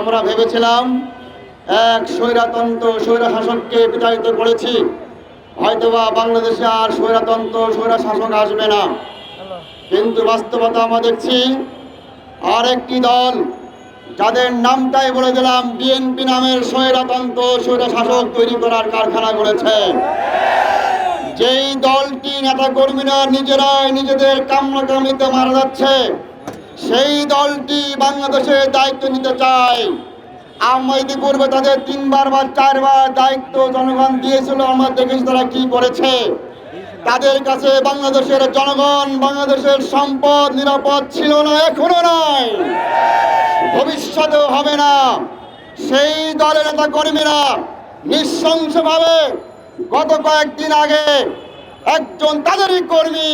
আমরা ভেবেছিলাম এক স্বৈরাতন্ত্র স্বৈরা শাসককে বিতাড়িত করেছি। হয়তোবা বাংলাদেশে আর স্বৈরাতন্ত্র স্বৈরা শাসক আসবে না। কিন্তু বাস্তবতা আমরা দেখছি আর একটি দল, যাদের নামটাই বলে দিলাম, বিএনপি নামের স্বৈরাতন্ত্র স্বৈরা শাসক তৈরি করার কারখানা করেছে যেই দলটি নেতা কর্মীরা নিজেরাই নিজেদের কামনাকামিতে মারা যাচ্ছে সেই দলটি বাংলাদেশের দায়িত্ব নিতে চায়। আমরা ইতিপূর্বে তাদের তিনবার বা চারবার দায়িত্ব জনগণ দিয়েছিল। আমরা দেখেছি তারা কি করেছে। তাদের কাছে বাংলাদেশের জনগণ, বাংলাদেশের সম্পদ নিরাপদ ছিল না, এখনও নয় ভবিষ্যতেও হবে না। সেই দলের নেতা কর্মীরা নৃশংসভাবে গত কয়েকদিন আগে একজন তাদেরই কর্মী,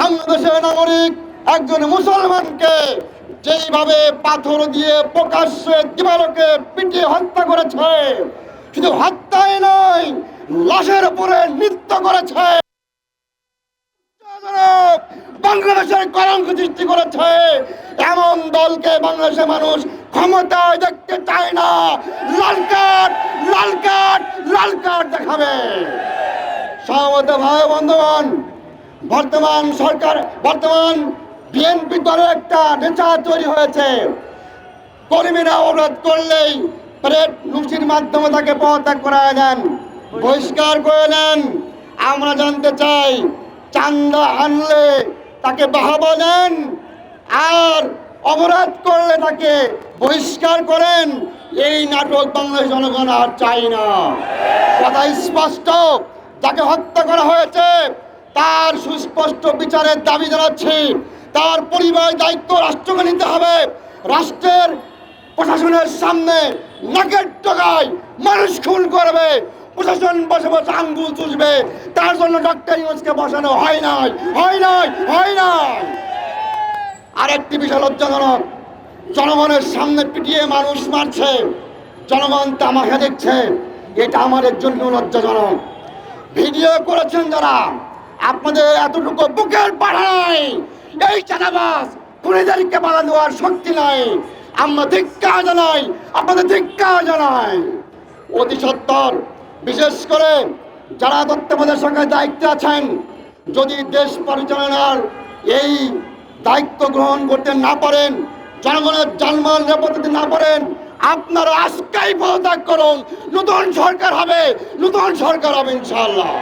বাংলাদেশের নাগরিক একজন মুসলমানকে যেইভাবে পাথর দিয়ে প্রকাশ্যে দিবালোকে পিটিয়ে হত্যা করেছে, শুধু হত্যাই নয়, লাশের উপরে নৃত্য করেছে। বাংলাদেশের কলঙ্ক সৃষ্টি করেছে। এমন দলকে বাংলাদেশের মানুষ ক্ষমতায় দেখতে চায় না। লাল কার্ড লাল কার্ড লাল কার্ড দেখাবে। সহমত ভাই, বন্ধুগণ, বর্তমান সরকার, বর্তমান বিএনপি দলের একটা নেচা তৈরি হয়েছে। কর্মীরা অবরোধ করলেই প্রেট লুচির মাধ্যমে তাকে পদত্যাগ করা দেন। বহিষ্কার করে নেন। আমরা জানতে চাই, চান্দা আনলে তাকে বাহাবা দেন আর অপরাধ করলে তাকে বহিষ্কার করেন। এই নাটক বাংলাদেশ জনগণ আর চাই না। কথা স্পষ্ট, যাকে হত্যা করা হয়েছে, তার সুস্পষ্ট বিচারের দাবি জানাচ্ছি। তার পরিবার দায়িত্ব রাষ্ট্রকে নিতে হবে। রাষ্ট্রের প্রশাসনের সামনে নাকের টাকায় মানুষ খুন করবে। প্রশাসন বসে বসে আঙ্গুল চুষবে। তার জন্য ডক্টর ইউজকে বসানো হয় নাই হয় নাই হয় নাই। আরেকটি বিষয় লজ্জাজনক জনগণের সামনে পিটিয়ে মানুষ মারছে। জনগণ তামাশা দেখছে। এটা আমাদের জন্য লজ্জাজনক। ভিডিও করেছেন যারা। আপনাদের এতটুকু বুকের পাড়া নাই। এই চাঁদাবাস খুনিদেরকে বাধা দেওয়ার শক্তি নাই। আমরা ধিক্কা জানাই, আপনাদের ধিক্কা জানাই। অতি সত্তর বিশেষ করে যারা তত্ত্বাবধানের সঙ্গে দায়িত্বে আছেন, যদি দেশ পরিচালনার এই দায়িত্ব গ্রহণ করতে না পারেন, জনগণের জানমাল নিরাপদ দিতে না পারেন, আপনারা আজকেই পদত্যাগ করুন। নতুন সরকার হবে, নতুন সরকার হবে ইনশাআল্লাহ।